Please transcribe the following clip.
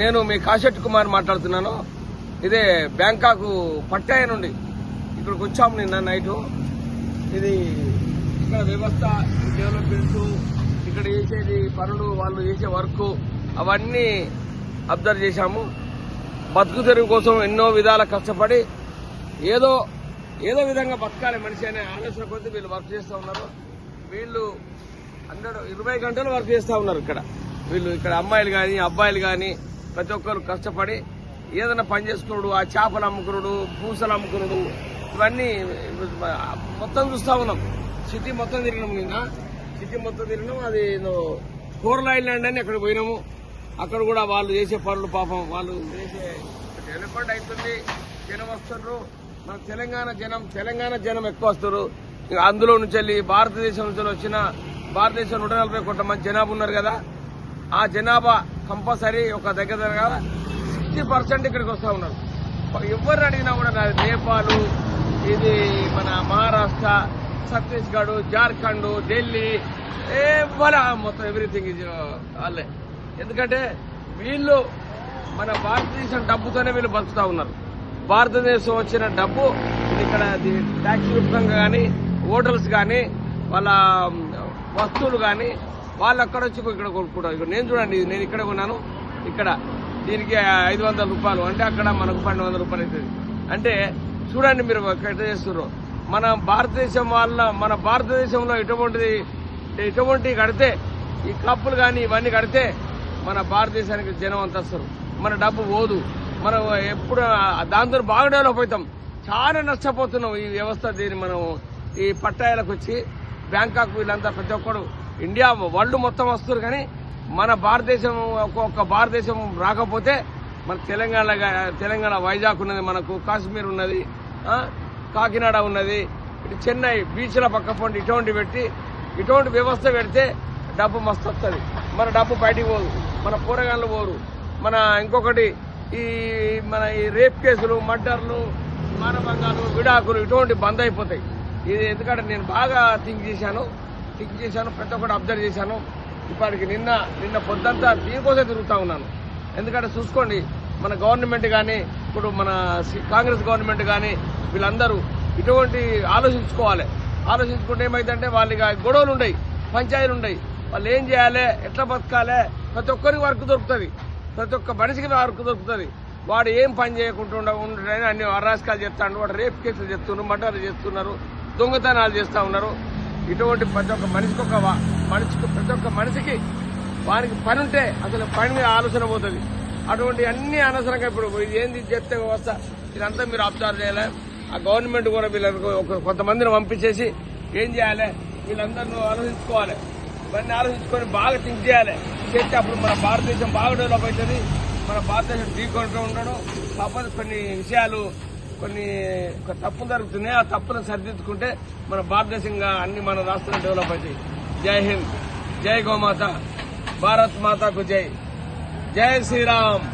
నేను మీ కాశెట్ కుమార్ మాట్లాడుతున్నాను. ఇదే బ్యాంకాక్ పట్టాయ నుండి ఇక్కడికి వచ్చాము నిన్న నైట్. ఇది ఇక్కడ వ్యవస్థ డెవలప్మెంట్ ఇక్కడ చేసేది పనులు వాళ్ళు చేసే వర్క్ అవన్నీ అబ్జర్వ్ చేశాము. బతుకు తెరువు కోసం ఎన్నో విధాల కష్టపడి ఏదో ఏదో విధంగా బతకాలి మనిషి అనే ఆలోచన కొద్దీ వీళ్ళు వర్క్ చేస్తూ ఉన్నారు. వీళ్ళు హండ్రెడ్ ఇరవై గంటలు వర్క్ చేస్తూ ఉన్నారు ఇక్కడ. వీళ్ళు ఇక్కడ అమ్మాయిలు కానీ అబ్బాయిలు కానీ ప్రతి ఒక్కరు కష్టపడి ఏదైనా పని చేసుకున్నాడు ఆ చేపలు అమ్ముకున్నాడు పూసలు అమ్ముకున్నాడు ఇవన్నీ మొత్తం చూస్తా ఉన్నాం. సిటీ మొత్తం తిరిగినాం నిన్న. సిటీ మొత్తం తిరిగినాం. అది ఏదో కోరల ఐలాండ్ అని అక్కడ పోయినాము. అక్కడ కూడా వాళ్ళు చేసే పనులు పాపం వాళ్ళు చేసే డెవలప్మెంట్ అవుతుంది. జనం వస్తున్నారు. మన తెలంగాణ జనం తెలంగాణ జనం ఎక్కువ వస్తారు అందులో నుంచి వెళ్ళి భారతదేశం నుంచి వచ్చిన భారతదేశం నూట నలభై కోట్ల మంది జనాభా ఉన్నారు కదా. ఆ జనాభా కంపల్సరీ ఒక దగ్గర దగ్గర సిక్స్టీ పర్సెంట్ ఇక్కడికి వస్తూ ఉన్నారు. ఎవరు అడిగినా కూడా నాది నేపాల్ ఇది మన మహారాష్ట్ర ఛత్తీస్గఢ్ జార్ఖండ్ ఢిల్లీ ఎవరు మొత్తం ఎవ్రీథింగ్ ఇది uh, వాళ్ళే. ఎందుకంటే వీళ్ళు మన భారతదేశం డబ్బుతోనే వీళ్ళు బతుకుతూ ఉన్నారు. భారతదేశం వచ్చిన డబ్బు ఇక్కడ ట్యాక్స్ రూపంగా కానీ హోటల్స్ కానీ వాళ్ళ um, వస్తువులు కానీ వాళ్ళు అక్కడ వచ్చి ఇక్కడ కొనుక్కుంటారు. ఇక్కడ నేను చూడండి నేను ఇక్కడ కొన్నాను ఇక్కడ దీనికి ఐదు వందల రూపాయలు. అంటే అక్కడ మనకు పన్నెండు వందల రూపాయలు అవుతుంది. అంటే చూడండి మీరు కట్ట చేస్తున్నారు మన భారతదేశం వాళ్ళ మన భారతదేశంలో ఎటువంటిది ఎటువంటివి కడితే ఈ కప్పులు కానీ ఇవన్నీ కడితే మన భారతదేశానికి జనం అంత వస్తారు మన డబ్బు పోదు. మనం ఎప్పుడు దాంతో బాగా డెవలప్ అవుతాం. చాలా నష్టపోతున్నాం ఈ వ్యవస్థ దీన్ని మనం ఈ పట్టాయాలకు వచ్చి. బ్యాంకాక్ వీళ్ళంతా ప్రతి ఒక్కడు ఇండియా వరల్డ్ మొత్తం వస్తారు కానీ మన భారతదేశం ఒక్కొక్క భారతదేశం రాకపోతే మన తెలంగాణ తెలంగాణ వైజాగ్ ఉన్నది మనకు కాశ్మీర్ ఉన్నది కాకినాడ ఉన్నది ఇటు చెన్నై బీచ్ల పక్క పండి ఇటువంటి పెట్టి ఇటువంటి వ్యవస్థ పెడితే డబ్బు మస్తు వస్తుంది మన డబ్బు బయటికి పోదు. మన కూరగాయలు పోరు. మన ఇంకొకటి ఈ మన ఈ రేప్ కేసులు మర్డర్లు మానభంగాలు విడాకులు ఇటువంటి బంద్ అయిపోతాయి. ఇది ఎందుకంటే నేను బాగా థింక్ చేశాను. టిక్ చేశాను ప్రతి ఒక్కటి అబ్జర్వ్ చేశాను. ఇప్పటికి నిన్న నిన్న పొద్దంతా దీనికోసం తిరుగుతూ ఉన్నాను. ఎందుకంటే చూసుకోండి మన గవర్నమెంట్ కానీ ఇప్పుడు మన సి- కాంగ్రెస్ గవర్నమెంట్ కానీ వీళ్ళందరూ ఇటువంటి ఆలోచించుకోవాలి. ఆలోచించుకుంటే ఏమైందంటే వాళ్ళకి గొడవలు ఉన్నాయి పంచాయతీలు ఉన్నాయి వాళ్ళు ఏం చేయాలి ఎట్లా బతకాలి ప్రతి ఒక్కరికి వర్క్ దొరుకుతుంది. ప్రతి ఒక్క మనిషికి వర్క్ దొరుకుతుంది. వాడు ఏం పని చేయకుండా ఉండడని అన్ని అరాజకాలు చెప్తాడు వాడు రేప్ కేసులు చెప్తున్నారు మర్డర్లు చేస్తున్నారు దొంగతనాలు చేస్తూ ఉన్నారు. ఇటువంటి ప్రతి ఒక్క మనిషికి ఒక మనిషికి ప్రతి ఒక్క మనిషికి వారికి పని ఉంటే అసలు పని మీద ఆలోచన పోతుంది. అటువంటి అన్ని అనవసరంగా ఇప్పుడు ఇది ఏంది చెప్తే వ్యవస్థ? ఇదంతా మీరు అబ్జర్వ్ చేయాలి? ఆ గవర్నమెంట్ కూడా వీళ్ళకి ఒక కొంతమందిని పంపించేసి ఏం చేయాలి? వీళ్ళందరినీ ఆలోచించుకోవాలి. ఇవన్నీ ఆలోచించుకొని బాగా థింక్ చేయాలి. చేస్తే అప్పుడు మన భారతదేశం బాగా డెవలప్ అవుతుంది. మన భారతదేశం ఢీకొంటూ ఉండడం. కాకపోతే కొన్ని విషయాలు కొన్ని ఒక తప్పులు జరుగుతున్నాయి. ఆ తప్పులను సరిదిద్దుకుంటే మన భారతదేశంగా అన్ని మన రాష్ట్రాలు డెవలప్ అవుతాయి. జై హింద్. జై గోమాత. భారత్ మాతాకు జై. జై శ్రీరామ్.